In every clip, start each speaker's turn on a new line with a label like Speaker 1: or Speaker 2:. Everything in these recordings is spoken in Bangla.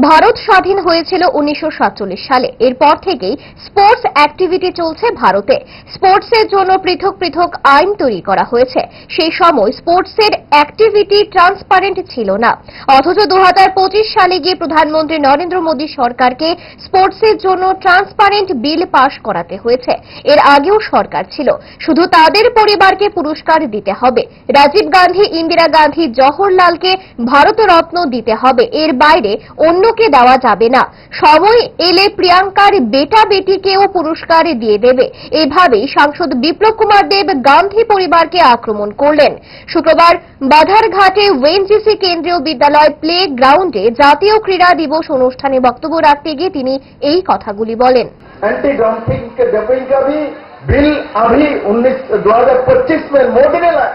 Speaker 1: ভারত স্বাধীন হয়েছিল উনিশশো সাতচল্লিশ সালে। এরপর থেকেই স্পোর্টস অ্যাক্টিভিটি চলছে ভারতে। স্পোর্টসের জন্য পৃথক পৃথক আইন তৈরি করা হয়েছে। সেই সময় স্পোর্টসের অ্যাক্টিভিটি ট্রান্সপারেন্ট ছিল না। অথচ দু হাজার পঁচিশ সালে গিয়ে প্রধানমন্ত্রী নরেন্দ্র মোদী সরকারকে স্পোর্টসের জন্য ট্রান্সপারেন্ট বিল পাশ করাতে হয়েছে। এর আগেও সরকার ছিল। শুধু তাদের পরিবারকে পুরস্কার দিতে হবে। রাজীব গান্ধী, ইন্দিরা গান্ধী, জওহরলালকে ভারতরত্ন দিতে হবে। এর বাইরে অন্যকে দেওয়া যাবে না। সময় এলে প্রিয়াঙ্কার বেটা বেটিকেও পুরস্কার দিয়ে দেবে। এভাবেই সাংসদ বিপ্লব কুমার দেব গান্ধী পরিবারকে আক্রমণ করলেন। শুক্রবার বাধারঘাটে ওয়েনজিসি কেন্দ্রীয় বিদ্যালয় প্লে গ্রাউন্ডে জাতীয় ক্রীড়া দিবস অনুষ্ঠানে বক্তব্য রাখতে গিয়ে তিনি এই কথাগুলি বলেন
Speaker 2: एंटी डंपिंग के डंपिंग का भी बिल अभी 19 2025 में मोदी ने लाया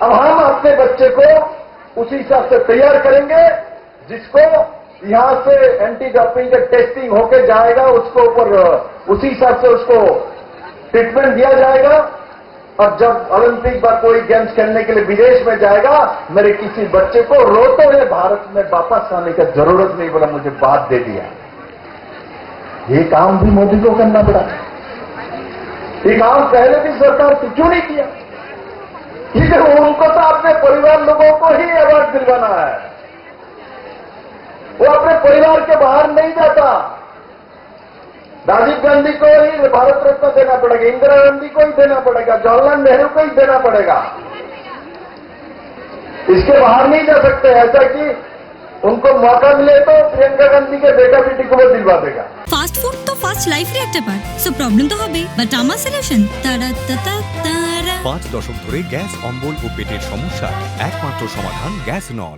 Speaker 2: अब हम अपने बच्चे को उसी हिसाब से तैयार करेंगे जिसको यहां से एंटी डंपिंग का टेस्टिंग होके जाएगा उसको ऊपर अ, उसी हिसाब से उसको ट्रीटमेंट दिया जाएगा और जब ओलंपिक पर कोई गेम्स खेलने के लिए विदेश में जाएगा, मेरे किसी बच्चे को रोते हुए भारत में वापस आने का ज़रूरत नहीं बोला, मुझे बात दे दिया। ये काम भी मोदी को करना पड़ा। ये काम पहले भी सरकार से क्यों नहीं किया? ठीक है उनको तो अपने परिवार लोगों को ही अवार्ड दिलवाना है। वो अपने परिवार के बाहर नहीं जाता। राजीव गांधी को ही भारत रत्न देना पड़ेगा इंदिरा गांधी को ही देना पड़ेगा जवाहरलाल नेहरू को ही देना पड़ेगा इसके बाहर नहीं जा सकते ऐसा कि उनको मौका मिले तो प्रियंका गांधी के बेटा बेटी को वो दिलवा देगा
Speaker 3: ফাস্ট ফুড তো ফাস্ট লাইফের একটা পার্ট সো প্রবলেম তো হবে বাট আমার সলিউশন তারা তারা তারা
Speaker 4: পাঁচ দশক ধরে গ্যাস অম্বল ও পেটের সমস্যা একমাত্র সমাধান গ্যাস নল